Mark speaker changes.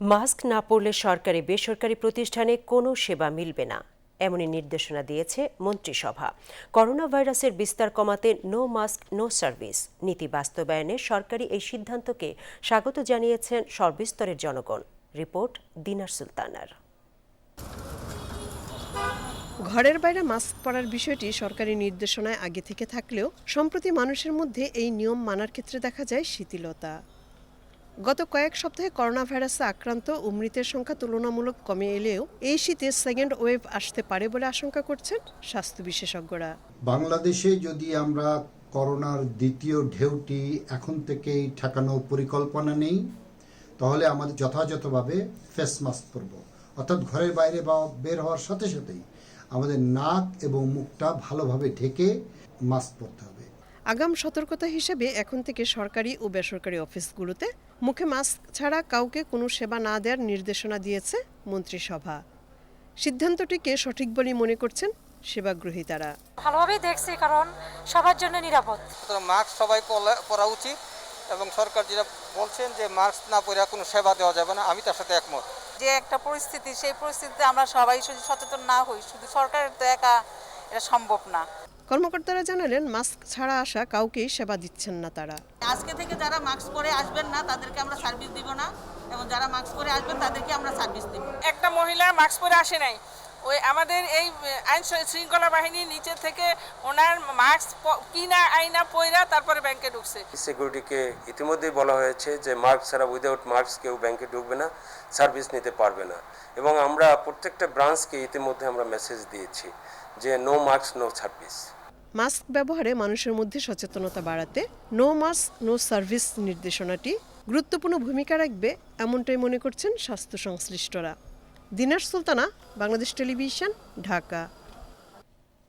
Speaker 1: Mask না পরলে সরকারি, বেসরকারি প্রতিষ্ঠানে কোনো সেবা মিলবে না। এমনই নির্দেশনা দিয়েছে মন্ত্রিসভা। করোনা ভাইরাসের বিস্তার কমাতে নো মাস্ক, নো সার্ভিস। নীতি বাস্তবায়নে সরকারি এই সিদ্ধান্তকে স্বাগত জানিয়েছেন সর্বস্তরের জনগণ। রিপোর্ট দিনার সুলতানার।
Speaker 2: ঘরের বাইরে মাস্ক পরার বিষয়টি সরকারি নির্দেশনায় আগে থেকে থাকলেও সম্প্রতি মানুষের মধ্যে এই নিয়ম মানার ক্ষেত্রে দেখা যায় শিথিলতা। গত কয়েক সপ্তাহে করোনা ভাইরাসে আক্রান্ত ও মৃতের সংখ্যা তুলনামূলক কমে এলেও এই শীতে সেকেন্ড ওয়েভ আসতে পারে বলে আশঙ্কা করছেন স্বাস্থ্য বিশেষজ্ঞরা।
Speaker 3: বাংলাদেশে যদি আমরা করোনার দ্বিতীয় ঢেউটি এখন থেকেই ঠেকানো পরিকল্পনা নেই, তাহলে আমাদের যথাযথভাবে ফেস মাস্ক পরব। অর্থাৎ ঘরের বাইরে বা বের হওয়ার সাথে সাথেই আমাদের নাক এবং মুখটা ভালোভাবে ঢেকে মাস্ক পরতে হবে।
Speaker 2: আগাম সতর্কতা হিসেবে এখন থেকে সরকারি ও বেসরকারি অফিসগুলোতে মুখে মাস্ক ছাড়া কাউকে কোনো সেবা না দেওয়ার নির্দেশনা দিয়েছে মন্ত্রিসভা। সিদ্ধান্তটিকে সঠিক বলেই মনে করছেন সেবাগ্রহীতারা?
Speaker 4: ভালোভাবেই দেখছি কারণ সবার জন্য নিরাপদ।
Speaker 5: মাস্ক সবাই পলা- পরা উচিত এবং সরকার যেটা বলছেন যে মাস্ক না পরে কোনো সেবা দেওয়া যাবে না আমি তার সাথে একমত।
Speaker 6: যে একটা পরিস্থিতি সেই পরিস্থিতিতে আমরা সবাই সচেতন না হই শুধু সরকারের তো একা এটা সম্ভব না।
Speaker 2: কর্মকর্তারা জানালেন মাস্ক ছাড়া আসা কাউকেই সেবা দিচ্ছেন না তারা।
Speaker 6: আজকে থেকে যারা মাস্ক পরে আসবেন না তাদেরকে আমরা সার্ভিস দিব না। এবং যারা মাস্ক পরে আসবেন তাদেরকে আমরা সার্ভিস দিব।
Speaker 7: একটা মহিলা মাস্ক পরে আসে নাই। ওই আমাদের এই আইন শৃঙ্খলা বাহিনী নিচে থেকে ওনার মাস্ক কিনা আইনা পয়রা তারপরে ব্যাংকে ঢুকছে।
Speaker 8: সিকিউরিটিকে ইতিমধ্যেই বলা হয়েছে যে মাস্ক ছাড়া উইদাউট মাস্ক কেউ ব্যাংকে ঢুকবে না সার্ভিস নিতে পারবে না। এবং আমরা প্রত্যেকটা ব্রাঞ্চকে ইতিমধ্যে আমরা মেসেজ দিয়েছি যে no mask no service
Speaker 2: mask ব্যবহারে মানুষের মধ্যে সচেতনতা বাড়াতে নো মাস্ক নো সার্ভিস নির্দেশনাটি গুরুত্বপূর্ণ ভূমিকা রাখবে এমনটাই মনে করছেন স্বাস্থ্য সংশ্লিষ্টরা। দিনার সুলতানা, বাংলাদেশ টেলিভিশন, ঢাকা।